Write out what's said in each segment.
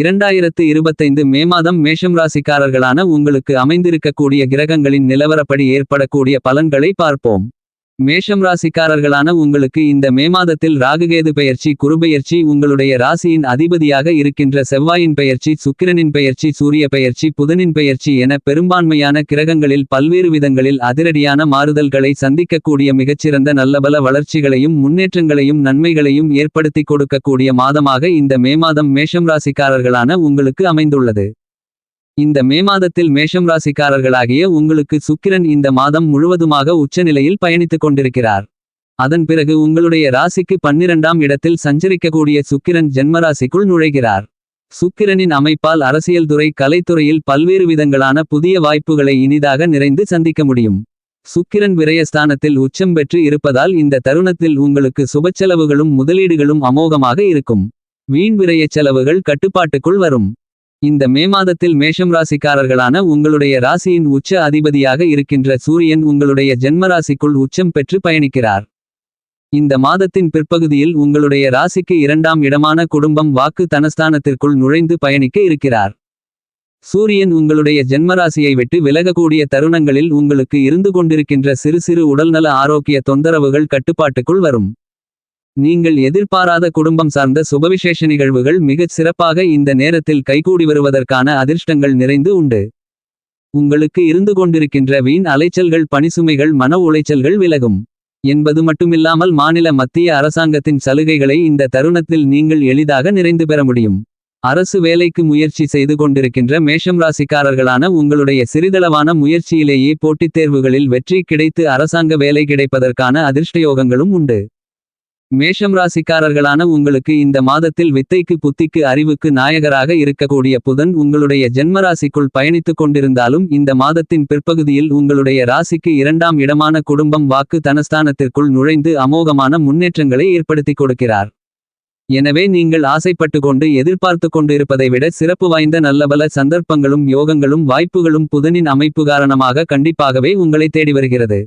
இரண்டாயிரத்து இருபத்தைந்து மே மாதம் மேஷம் ராசிக்காரர்களான உங்களுக்கு அமைந்திருக்கக்கூடிய கிரகங்களின் நிலவரப்படி ஏற்படக்கூடிய பலன்களை பார்ப்போம். மேஷம் ராசிக்காரர்களான உங்களுக்கு இந்த மே மாதத்தில் ராகுகேது பெயர்ச்சி குருபெயர்ச்சி உங்களுடைய ராசியின் அதிபதியாக இருக்கின்ற செவ்வாயின் பெயர்ச்சி சுக்கிரனின் பெயர்ச்சி சூரிய பெயர்ச்சி புதனின் பெயர்ச்சி என பெரும்பான்மையான கிரகங்களில் பல்வேறு விதங்களில் அதிரடியான மாறுதல்களை சந்திக்கக்கூடிய மிகச்சிறந்த நல்லபல வளர்ச்சிகளையும் முன்னேற்றங்களையும் நன்மைகளையும் ஏற்படுத்தி கொடுக்கக்கூடிய மாதமாக இந்த மே மாதம் மேஷம் ராசிக்காரர்களான உங்களுக்கு அமைந்துள்ளது. இந்த மே மாதத்தில் மேஷம் ராசிக்காரர்களாகிய உங்களுக்கு சுக்கிரன் இந்த மாதம் முழுவதுமாக உச்சநிலையில் பயணித்துக் கொண்டிருக்கிறார். அதன் பிறகு உங்களுடைய ராசிக்கு பன்னிரண்டாம் இடத்தில் சஞ்சரிக்கக்கூடிய சுக்கிரன் ஜென்மராசிக்குள் நுழைகிறார். சுக்கிரனின் அமைப்பால் அரசியல் துறை கலைத்துறையில் பல்வேறு விதங்களான புதிய வாய்ப்புகளை இனிதாக நிறைந்து சந்திக்க முடியும். சுக்கிரன் விரயஸ்தானத்தில் உச்சம் பெற்று இருப்பதால் இந்த தருணத்தில் உங்களுக்கு சுபச்செலவுகளும் முதலீடுகளும் அமோகமாக இருக்கும். வீண் விரயச் செலவுகள் கட்டுப்பாட்டுக்குள் வரும். இந்த மே மாதத்தில் மேஷம் ராசிக்காரர்களான உங்களுடைய ராசியின் உச்ச அதிபதியாக இருக்கின்ற சூரியன் உங்களுடைய ஜென்மராசிக்குள் உச்சம் பெற்று பயணிக்கிறார். இந்த மாதத்தின் பிற்பகுதியில் உங்களுடைய ராசிக்கு இரண்டாம் இடமான குடும்பம் வாக்கு தனஸ்தானத்திற்குள் நுழைந்து பயணிக்க இருக்கிறார். சூரியன் உங்களுடைய ஜென்மராசியை விட்டு விலகக்கூடிய தருணங்களில் உங்களுக்கு இருந்து கொண்டிருக்கின்ற சிறு சிறு உடல்நல ஆரோக்கிய தொந்தரவுகள் கட்டுப்பாட்டுக்குள் வரும். நீங்கள் எதிர்பாராத குடும்பம் சார்ந்த சுபவிசேஷ நிகழ்வுகள் மிகச் சிறப்பாக இந்த நேரத்தில் கைகூடி வருவதற்கான அதிர்ஷ்டங்கள் நிறைந்து உண்டு. உங்களுக்கு இருந்து கொண்டிருக்கின்ற வீண் அலைச்சல்கள் பணிசுமைகள் மன உளைச்சல்கள் விலகும். என்பது மட்டுமில்லாமல் மாநில மத்திய அரசாங்கத்தின் சலுகைகளை இந்த தருணத்தில் நீங்கள் எளிதாக நிறைந்து பெற முடியும். அரசு வேலைக்கு முயற்சி செய்து கொண்டிருக்கின்ற மேஷம் ராசிக்காரர்களான உங்களுடைய சிறிதளவான முயற்சியிலேயே போட்டித் தேர்வுகளில் வெற்றி கிடைத்து அரசாங்க வேலை கிடைப்பதற்கான அதிர்ஷ்டயோகங்களும் உண்டு. மேஷம் ராசிக்காரர்களான உங்களுக்கு இந்த மாதத்தில் வித்தைக்கு புத்திக்கு அறிவுக்கு நாயகராக இருக்கக்கூடிய புதன் உங்களுடைய ஜென்மராசிக்குள் பயணித்துக் கொண்டிருந்தாலும் இந்த மாதத்தின் பிற்பகுதியில் உங்களுடைய ராசிக்கு இரண்டாம் இடமான குடும்பம் வாக்கு தனஸ்தானத்திற்குள் நுழைந்து அமோகமான முன்னேற்றங்களை ஏற்படுத்திக் கொடுக்கிறார். எனவே நீங்கள் ஆசைப்பட்டு கொண்டு எதிர்பார்த்து கொண்டு இருப்பதை விட சிறப்பு வாய்ந்த நல்லபல சந்தர்ப்பங்களும் யோகங்களும் வாய்ப்புகளும் புதனின் அமைப்பு காரணமாக கண்டிப்பாகவே உங்களை தேடி வருகிறது.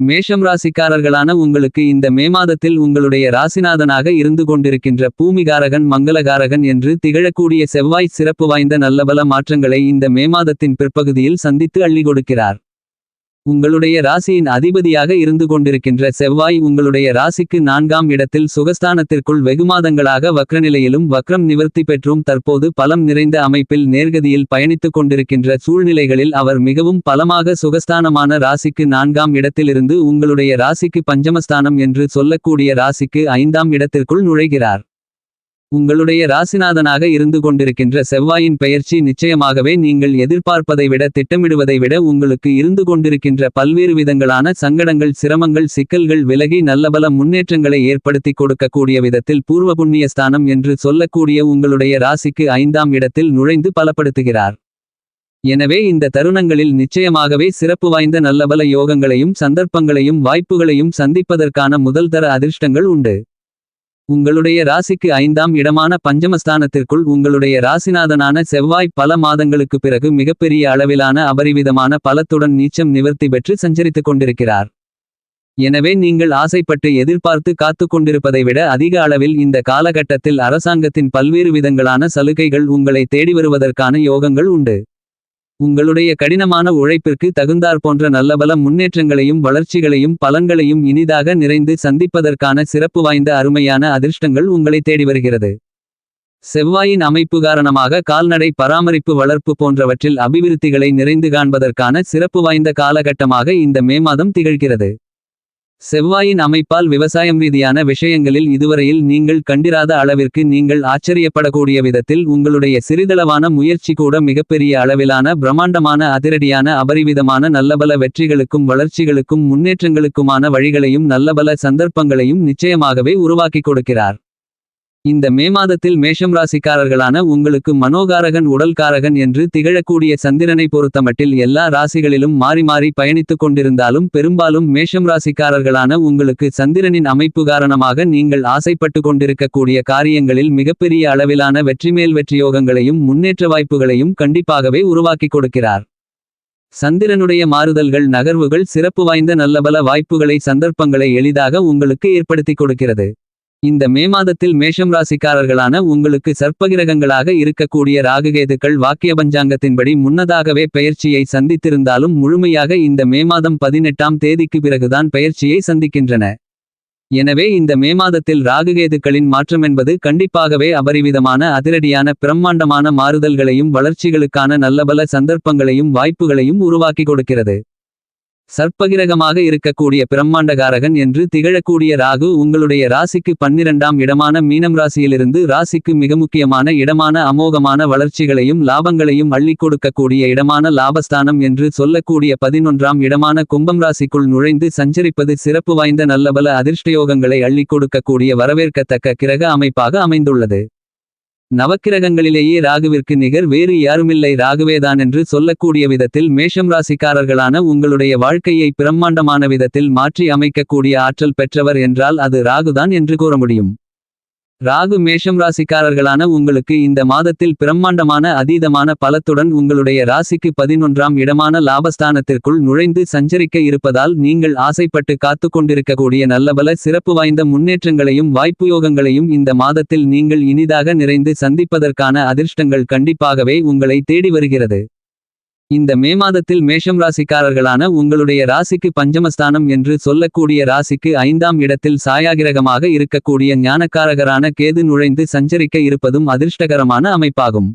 மேஷம் ராசிக்காரர்களான உங்களுக்கு இந்த மே மாதத்தில் உங்களுடைய ராசிநாதனாக இருந்து கொண்டிருக்கின்ற பூமிகாரகன் மங்களகாரகன் என்று திகழக்கூடிய செவ்வாய் சிறப்பு வாய்ந்த நல்லபல மாற்றங்களை இந்த மே மாதத்தின் பிற்பகுதியில் சந்தித்து அள்ளி கொடுக்கிறார். உங்களுடைய ராசியின் அதிபதியாக இருந்து கொண்டிருக்கின்ற செவ்வாய் உங்களுடைய ராசிக்கு நான்காம் இடத்தில் சுகஸ்தானத்திற்குள் வெகுமாதங்களாக வக்ரநிலையிலும் வக்ரம் நிவர்த்தி பெற்றும் தற்போது பலம் நிறைந்த அமைப்பில் நேர்கதியில் பயணித்துக் கொண்டிருக்கின்ற சூழ்நிலைகளில் அவர் மிகவும் பலமாக சுகஸ்தானமான ராசிக்கு நான்காம் இடத்திலிருந்து உங்களுடைய ராசிக்கு பஞ்சமஸ்தானம் என்று சொல்லக்கூடிய ராசிக்கு ஐந்தாம் இடத்திற்குள் நுழைகிறார். உங்களுடைய ராசிநாதனாக இருந்து கொண்டிருக்கின்ற செவ்வாயின் பெயர்ச்சி நிச்சயமாகவே நீங்கள் எதிர்பார்ப்பதை விட திட்டமிடுவதை விட உங்களுக்கு இருந்து கொண்டிருக்கின்ற பல்வேறு விதங்களான சங்கடங்கள் சிரமங்கள் சிக்கல்கள் விலகி நல்லபல முன்னேற்றங்களை ஏற்படுத்தி கொடுக்கக்கூடிய விதத்தில் பூர்வ புண்ணிய ஸ்தானம் என்று சொல்லக்கூடிய உங்களுடைய ராசிக்கு ஐந்தாம் இடத்தில் நுழைந்து பலப்படுத்துகிறார். எனவே இந்த தருணங்களில் நிச்சயமாகவே சிறப்பு வாய்ந்த நல்லபல யோகங்களையும் சந்தர்ப்பங்களையும் வாய்ப்புகளையும் சந்திப்பதற்கான முதல்தர அதிர்ஷ்டங்கள் உண்டு. உங்களுடைய ராசிக்கு ஐந்தாம் இடமான பஞ்சமஸ்தானத்திற்குள் உங்களுடைய ராசிநாதனான செவ்வாய் பல மாதங்களுக்கு பிறகு மிகப்பெரிய அளவிலான அபரிவிதமான பலத்துடன் நீச்சம் நிவர்த்தி பெற்று சஞ்சரித்துக் கொண்டிருக்கிறார். எனவே நீங்கள் ஆசைப்பட்டு எதிர்பார்த்து காத்துக் கொண்டிருப்பதை விட அதிக அளவில் இந்த காலகட்டத்தில் அரசாங்கத்தின் பல்வேறு விதங்களான சலுகைகள் உங்களை தேடி வருவதற்கான யோகங்கள் உண்டு. உங்களுடைய கடினமான உழைப்பிற்கு தகுந்தார் போன்ற நல்லபல முன்னேற்றங்களையும் வளர்ச்சிகளையும் பலன்களையும் இனிதாக நிறைந்து சந்திப்பதற்கான சிறப்பு வாய்ந்த அருமையான அதிர்ஷ்டங்கள் உங்களை தேடி வருகிறது. செவ்வாயின் அமைப்பு காரணமாக கால்நடை பராமரிப்பு வளர்ப்பு போன்றவற்றில் அபிவிருத்திகளை நிறைந்து காண்பதற்கான சிறப்பு வாய்ந்த காலகட்டமாக இந்த மே மாதம் திகழ்கிறது. செவ்வாயின் அமைப்பால் விவசாயம் ரீதியான விஷயங்களில் இதுவரையில் நீங்கள் கண்டிராத அளவிற்கு நீங்கள் ஆச்சரியப்படக்கூடிய விதத்தில் உங்களுடைய சிறிதளவான முயற்சி கூட மிகப்பெரிய அளவிலான பிரம்மாண்டமான அதிரடியான அபரிவிதமான நல்லபல வெற்றிகளுக்கும் வளர்ச்சிகளுக்கும் முன்னேற்றங்களுக்குமான வழிகளையும் நல்லபல சந்தர்ப்பங்களையும் நிச்சயமாகவே உருவாக்கிக் கொடுக்கிறார். இந்த மே மாதத்தில் மேஷம் ராசிக்காரர்களான உங்களுக்கு மனோகாரகன் உடல்காரகன் என்று திகழக்கூடிய சந்திரனை பொறுத்தமட்டில் எல்லா ராசிகளிலும் மாறி மாறி பயணித்துக் கொண்டிருந்தாலும் பெரும்பாலும் மேஷம் ராசிக்காரர்களான உங்களுக்கு சந்திரனின் அமைப்பு காரணமாக நீங்கள் ஆசைப்பட்டு கொண்டிருக்கக்கூடிய காரியங்களில் மிகப்பெரிய அளவிலான வெற்றிமேல் வெற்றியோகங்களையும் முன்னேற்ற வாய்ப்புகளையும் கண்டிப்பாகவே உருவாக்கிக் கொடுக்கிறார். சந்திரனுடைய மாறுதல்கள் நகர்வுகள் சிறப்பு வாய்ந்த நல்லபல வாய்ப்புகளை சந்தர்ப்பங்களை எளிதாக உங்களுக்கு ஏற்படுத்திக் கொடுக்கிறது. இந்த மே மாதத்தில் மேஷம் ராசிக்காரர்களான உங்களுக்கு சர்ப்பகிரகங்களாக இருக்கக்கூடிய ராககேதுக்கள் வாக்கிய பஞ்சாங்கத்தின்படி முன்னதாகவே பெயர்ச்சியை சந்தித்திருந்தாலும் முழுமையாக இந்த மே மாதம் பதினெட்டாம் தேதிக்கு பிறகுதான் பெயர்ச்சியை சந்திக்கின்றன. எனவே இந்த மே மாதத்தில் ராகுகேதுக்களின் மாற்றமென்பது கண்டிப்பாகவே அபரிவிதமான அதிரடியான பிரம்மாண்டமான மாறுதல்களையும் வளர்ச்சிகளுக்கான நல்லபல சந்தர்ப்பங்களையும் வாய்ப்புகளையும் உருவாக்கி கொடுக்கிறது. சர்ப்பகிரகமாக இருக்கக்கூடிய பிரம்மாண்டகாரகன் என்று திகழக்கூடிய ராகு உங்களுடைய ராசிக்கு பன்னிரண்டாம் இடமான மீனம் ராசியிலிருந்து ராசிக்கு மிக முக்கியமான இடமான அமோகமான வளர்ச்சிகளையும் லாபங்களையும் அள்ளிக் கொடுக்கக்கூடிய இடமான லாபஸ்தானம் என்று சொல்லக்கூடிய பதினொன்றாம் இடமான கும்பம் ராசிக்குள் நுழைந்து சஞ்சரிப்பது சிறப்பு வாய்ந்த நல்லபல அதிர்ஷ்டயோகங்களை அள்ளிக் கொடுக்கக்கூடிய வரவேற்கத்தக்க கிரக அமைப்பாக அமைந்துள்ளது. நவக்கிரகங்களிலேயே ராகுவிற்கு நிகர் வேறு யாருமில்லை. ராகுவேதான் என்று சொல்லக்கூடிய விதத்தில் மேஷம் ராசிக்காரர்களான உங்களுடைய வாழ்க்கையை பிரம்மாண்டமான விதத்தில் மாற்றி அமைக்கக்கூடிய ஆற்றல் பெற்றவர் என்றால் அது ராகுதான் என்று கூற முடியும். ராகு மேஷம் ராசிக்காரர்களான உங்களுக்கு இந்த மாதத்தில் பிரம்மாண்டமான அதீதமான பலத்துடன் உங்களுடைய ராசிக்கு பதினொன்றாம் இடமான லாபஸ்தானத்திற்குள் நுழைந்து சஞ்சரிக்க இருப்பதால் நீங்கள் ஆசைப்பட்டு காத்து கொண்டிருக்கக்கூடிய நல்லபல சிறப்பு வாய்ந்த முன்னேற்றங்களையும் வாய்ப்புயோகங்களையும் இந்த மாதத்தில் நீங்கள் இனிதாக நிறைந்து சந்திப்பதற்கான அதிர்ஷ்டங்கள் கண்டிப்பாகவே உங்களை தேடி வருகிறது. இந்த மே மாதத்தில் மேஷம் ராசிக்காரர்களான உங்களுடைய ராசிக்கு பஞ்சமஸ்தானம் என்று சொல்லக்கூடிய ராசிக்கு ஐந்தாம் இடத்தில் சாயாகிரகமாக இருக்கக்கூடிய ஞானக்காரகரான கேது நுழைந்து சஞ்சரிக்க இருப்பதும் அதிர்ஷ்டகரமான அமைப்பாகும்.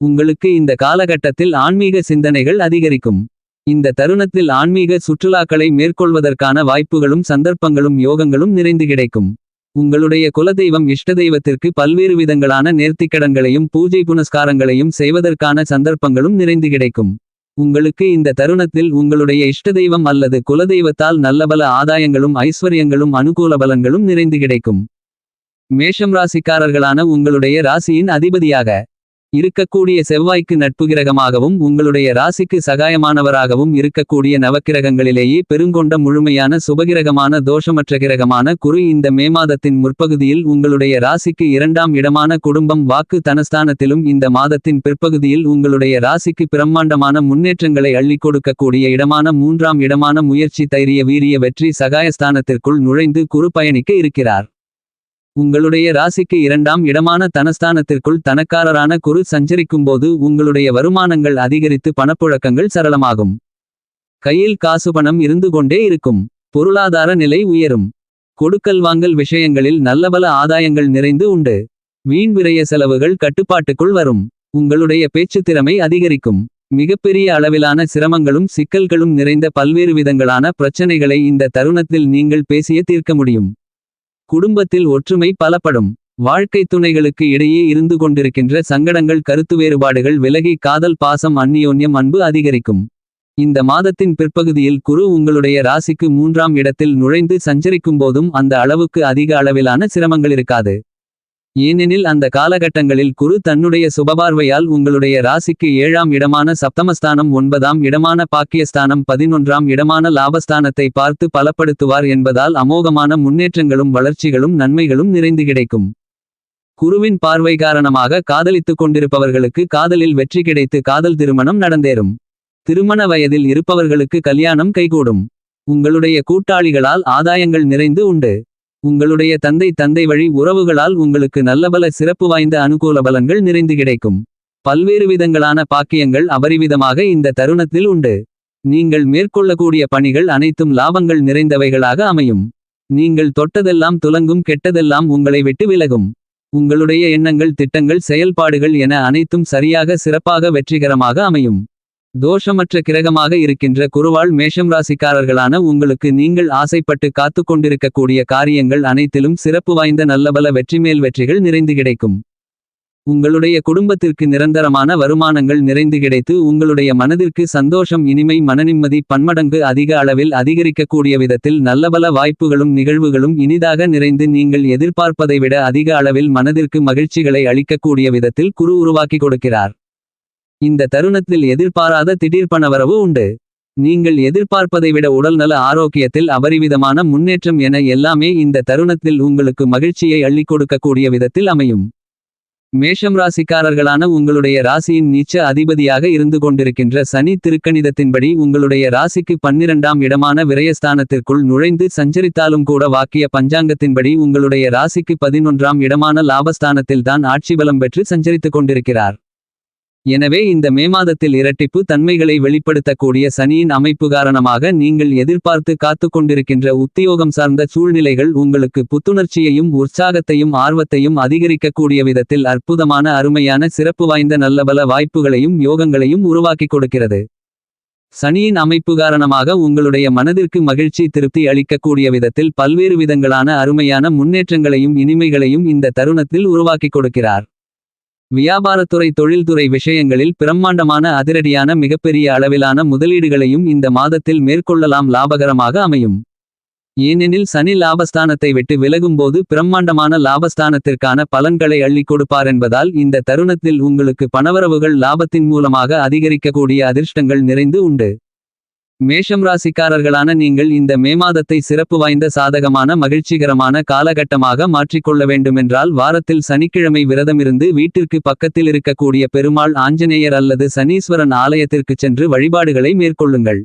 உங்களுக்கு இந்த காலகட்டத்தில் ஆன்மீக சிந்தனைகள் அதிகரிக்கும். இந்த தருணத்தில் ஆன்மீக சுற்றுலாக்களை மேற்கொள்வதற்கான வாய்ப்புகளும் சந்தர்ப்பங்களும் யோகங்களும் நிறைந்து கிடைக்கும். உங்களுடைய குலதெய்வம் இஷ்ட தெய்வத்திற்கு பல்வேறு விதங்களான நேர்த்திக்கடன்களையும் பூஜை புனஸ்காரங்களையும் செய்வதற்கான சந்தர்ப்பங்களும் நிறைந்து கிடைக்கும். உங்களுக்கு இந்த தருணத்தில் உங்களுடைய இஷ்ட தெய்வம் அல்லது குலதெய்வத்தால் நல்லபல ஆதாயங்களும் ஐஸ்வர்யங்களும் அனுகூல பலன்களும் நிறைந்து கிடைக்கும். மேஷம் ராசிக்காரர்களான உங்களுடைய ராசியின் அதிபதியாக இருக்கக்கூடிய செவ்வாய்க்கு நட்பு கிரகமாகவும் உங்களுடைய ராசிக்கு சகாயமானவராகவும் இருக்கக்கூடிய நவக்கிரகங்களிலேயே பெருங்கொண்ட முழுமையான சுபகிரகமான தோஷமற்ற கிரகமான குரு இந்த மே மாதத்தின் முற்பகுதியில் உங்களுடைய ராசிக்கு இரண்டாம் இடமான குடும்பம் வாக்கு தனஸ்தானத்திலும் இந்த மாதத்தின் பிற்பகுதியில் உங்களுடைய ராசிக்கு பிரம்மாண்டமான முன்னேற்றங்களை அள்ளிக் கொடுக்கக்கூடிய இடமான மூன்றாம் இடமான முயற்சி தைரிய வீரிய வெற்றி சகாயஸ்தானத்திற்குள் நுழைந்து குரு பயணிக்க இருக்கிறார். உங்களுடைய ராசிக்கு இரண்டாம் இடமான தனஸ்தானத்திற்குள் தனக்காரரான குரு சஞ்சரிக்கும்போது உங்களுடைய வருமானங்கள் அதிகரித்து பணப்புழக்கங்கள் சரளமாகும். கையில் காசு பணம் இருந்து கொண்டே இருக்கும். பொருளாதார நிலை உயரும். கொடுக்கல் வாங்கல் விஷயங்களில் நல்லபல ஆதாயங்கள் நிறைந்து உண்டு. வீண் விரய செலவுகள் கட்டுப்பாட்டுக்குள் வரும். உங்களுடைய பேச்சுத் திறமை அதிகரிக்கும். மிகப்பெரிய அளவிலான சிரமங்களும் சிக்கல்களும் நிறைந்த பல்வேறு விதங்களான பிரச்சனைகளை இந்த தருணத்தில் நீங்கள் பேசிய தீர்க்க முடியும். குடும்பத்தில் ஒற்றுமை பலப்படும். வாழ்க்கை துணைகளுக்கு இடையே இருந்து கொண்டிருக்கின்ற சங்கடங்கள் கருத்து வேறுபாடுகள் விலகி காதல் பாசம் அந்நியோன்யம் அன்பு அதிகரிக்கும். இந்த மாதத்தின் பிற்பகுதியில் குரு உங்களுடைய ராசிக்கு மூன்றாம் இடத்தில் நுழைந்து சஞ்சரிக்கும் போதும் அந்த அளவுக்கு அதிக அளவிலான சிரமங்கள் இருக்காது. ஏனெனில் அந்த காலகட்டங்களில் குரு தன்னுடைய சுபபார்வையால் உங்களுடைய ராசிக்கு ஏழாம் இடமான சப்தமஸ்தானம் ஒன்பதாம் இடமான பாக்கியஸ்தானம் பதினொன்றாம் இடமான லாபஸ்தானத்தை பார்த்து பலப்படுத்துவார் என்பதால் அமோகமான முன்னேற்றங்களும் வளர்ச்சிகளும் நன்மைகளும் நிறைந்து கிடைக்கும். குருவின் பார்வை காரணமாக காதலித்துக் கொண்டிருப்பவர்களுக்கு காதலில் வெற்றி கிடைத்து காதல் திருமணம் நடந்தேறும். திருமண வயதில் இருப்பவர்களுக்கு கல்யாணம் கைகூடும். உங்களுடைய கூட்டாளிகளால் ஆதாயங்கள் நிறைந்து உண்டு. உங்களுடைய தந்தை தந்தை வழி உறவுகளால் உங்களுக்கு நல்லபல சிறப்பு வாய்ந்த அனுகூல பலன்கள் நிறைந்து கிடைக்கும். பல்வேறு விதங்களான பாக்கியங்கள் அபரிவிதமாக இந்த தருணத்தில் உண்டு. நீங்கள் மேற்கொள்ளக்கூடிய பணிகள் அனைத்தும் லாபங்கள் நிறைந்தவைகளாக அமையும். நீங்கள் தொட்டதெல்லாம் துலங்கும் கெட்டதெல்லாம் உங்களை விட்டு விலகும். உங்களுடைய எண்ணங்கள் திட்டங்கள் செயல்பாடுகள் என அனைத்தும் சரியாக சிறப்பாக வெற்றிகரமாக அமையும். தோஷமற்ற கிரகமாக இருக்கின்ற குருவாள் மேஷம் ராசிக்காரர்களான உங்களுக்கு நீங்கள் ஆசைப்பட்டு காத்து கொண்டிருக்கக்கூடிய காரியங்கள் அனைத்திலும் சிறப்பு வாய்ந்த நல்லபல வெற்றிமேல் வெற்றிகள் நிறைந்து கிடைக்கும். உங்களுடைய குடும்பத்திற்கு நிரந்தரமான வருமானங்கள் நிறைந்து கிடைத்து உங்களுடைய மனதிற்கு சந்தோஷம் இனிமை மனநிம்மதி பன்மடங்கு அதிக அளவில் அதிகரிக்கக்கூடிய விதத்தில் நல்லபல வாய்ப்புகளும் நிகழ்வுகளும் இனிதாக நிறைந்து நீங்கள் எதிர்பார்ப்பதை விட அதிக அளவில் மனதிற்கு மகிழ்ச்சிகளை அளிக்கக்கூடிய விதத்தில் குரு உருவாக்கி கொடுக்கிறார். இந்த தருணத்தில் எதிர்பாராத திடீர் பணவரவு உண்டு. நீங்கள் எதிர்பார்ப்பதை விட உடல்நல ஆரோக்கியத்தில் அபரிவிதமான முன்னேற்றம் என எல்லாமே இந்த தருணத்தில் உங்களுக்கு மகிழ்ச்சியை அள்ளிக் கொடுக்கக்கூடிய விதத்தில் அமையும். மேஷம் ராசிக்காரர்களான உங்களுடைய ராசியின் நீச்ச அதிபதியாக இருந்து கொண்டிருக்கின்ற சனி திருக்கணிதத்தின்படி உங்களுடைய ராசிக்கு பன்னிரண்டாம் இடமான விரயஸ்தானத்திற்குள் நுழைந்து சஞ்சரித்தாலும் கூட வாக்கிய பஞ்சாங்கத்தின்படி உங்களுடைய ராசிக்கு பதினொன்றாம் இடமான லாபஸ்தானத்தில்தான் ஆட்சி பலம் பெற்று சஞ்சரித்துக் கொண்டிருக்கிறார். எனவே இந்த மே மாதத்தில் இரட்டிப்பு தன்மைகளை வெளிப்படுத்தக்கூடிய சனியின் அமைப்பு காரணமாக நீங்கள் எதிர்பார்த்து காத்துக் கொண்டிருக்கின்ற உத்தியோகம் சார்ந்த சூழ்நிலைகள் உங்களுக்கு புத்துணர்ச்சியையும் உற்சாகத்தையும் ஆர்வத்தையும் அதிகரிக்கக்கூடிய விதத்தில் அற்புதமான அருமையான சிறப்பு வாய்ந்த நல்லபல வாய்ப்புகளையும் யோகங்களையும் உருவாக்கிக் கொடுக்கிறது. சனியின் அமைப்பு காரணமாக உங்களுடைய மனதிற்கு மகிழ்ச்சி திருப்தி அளிக்கக்கூடிய விதத்தில் பல்வேறு விதங்களான அருமையான முன்னேற்றங்களையும் இனிமைகளையும் இந்த தருணத்தில் உருவாக்கிக் கொடுக்கிறார். வியாபாரத்துறை தொழில்துறை விஷயங்களில் பிரம்மாண்டமான அதிரடியான மிகப்பெரிய அளவிலான முதலீடுகளையும் இந்த மாதத்தில் மேற்கொள்ளலாம் லாபகரமாக அமையும். ஏனெனில் சனி லாபஸ்தானத்தை விட்டு விலகும்போது பிரம்மாண்டமான லாபஸ்தானத்திற்கான பலன்களை அள்ளிக் கொடுப்பார் என்பதால் இந்த தருணத்தில் உங்களுக்கு பணவரவுகள் லாபத்தின் மூலமாக அதிகரிக்கக்கூடிய அதிர்ஷ்டங்கள் நிறைந்து உண்டு. மேஷம் ராசிக்காரர்களான நீங்கள் இந்த மே மாதத்தை சிறப்பு வாய்ந்த சாதகமான மகிழ்ச்சிகரமான காலகட்டமாக மாற்றிக்கொள்ள வேண்டுமென்றால் வாரத்தில் சனிக்கிழமை விரதமிருந்து வீட்டிற்கு பக்கத்தில் இருக்கக்கூடிய பெருமாள் ஆஞ்சநேயர் அல்லது சனீஸ்வரன் ஆலயத்திற்குச் சென்று வழிபாடுகளை மேற்கொள்ளுங்கள்.